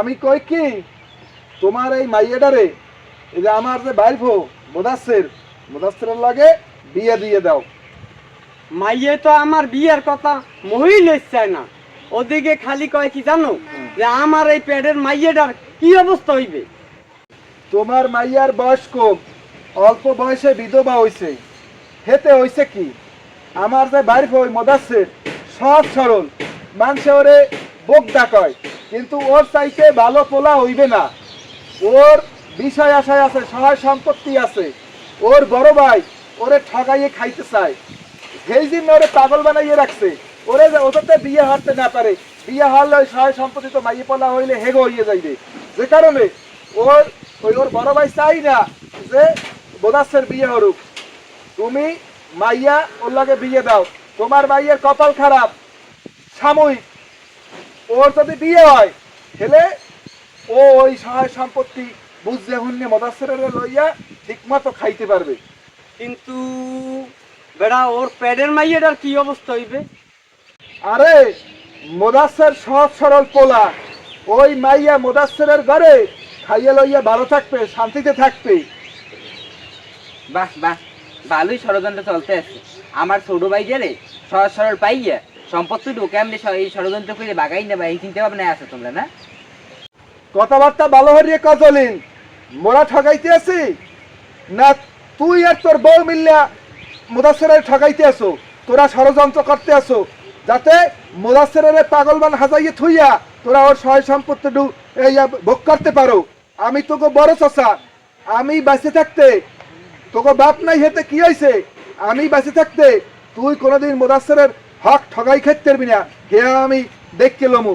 আমি কই কি? তোমার এই মাইয়াডারে এই যে আমার যে বাইর ভো মোদাসের মোদাসের লাগে বিয়ে দিয়ে দাও। মাইয়ে তো আমার বিয়ের কথা মহিল চায় না। ওদিকে খালি কয় কি জানো? যে আমার এই পেটের মাইয়েটার কি অবস্থা হইবে? তোমার মাইয়ার বয়স কম অল্প বয়সে বিধবা হইছে। হেতে হইছে কি? আমার যে বাইর ভো মোদাসের সব সরল। মানুষে ওরে বোগদা কয়। কিন্তু ওর চাইতে ভালো পোলা হইবে না। ওর বিষয় আশায় আছে, সহায় সম্পত্তি আছে। ওর বড় ভাই ওরে ঠগাইয়ে খাইতে চায়। সেই জন্য ওরে পাগল বানাইয়ে রাখছে, ওরে ওটাতে বিয়ে হারতে না পারে, বিয়ে হারলে ওই সহায় সম্পত্তি তো মাইয়ে পলা হইলে হেগো হইয়ে যাইবে। যে কারণে ওর, ওই ওর বড় ভাই চাই না যে বোদাসের বিয়ে হরুক। তুমি মাইয়া ওর লাগে বিয়ে দাও। তোমার মাইয়ের কপাল খারাপ। সাময়িক ওর যদি বিয়ে হয় তাহলে ও ওই সহায় সম্পত্তি বুঝলে হুন্নে মদাসের লইয়া ঠিকমতো খাইতে পারবে। কিন্তু বেড়া ওর পেটের মাইয়েটার কি অবস্থা হইবে? আরে মোদাসের সহজ সরল পোলা। ওই মাইয়া মোদাসেরের ঘরে খাইয়ে লইয়া ভালো থাকবে শান্তিতে থাকবে। বাহ বাহ ভালোই ষড়যন্ত্র চলতে আছে। আমার ছোট ভাই গেলে সহজ সরল পাইয়া সম্পত্তি ঢুকে আমি এই ষড়যন্ত্র করে বাগাই নেবা এই চিন্তা ভাবনা আছে তোমরা, না? কথাবার্তা ভালো হরিয়ে কতলিন মোরা ঠগাইতে আছি? না তুই আর তোর বউ মিল্লা মোদাসেরের ঠগাইতে আসো তোরা ষড়যন্ত্র করতে আসো যাতে মোদাসেরের পাগলবান হাজাইয়ে থুইয়া তোরা ওর সহায় সম্পত্তি এই ভোগ করতে পারো। আমি তোকে বড় চষা আমি বেঁচে থাকতে তোকে বাপ নাই হেতে কি হয়েছে আমি বেঁচে থাকতে তুই কোনোদিন মোদাসেরের হক ঠগাই ক্ষেত্রের বিনা কে হে আমি দেখতে লমু।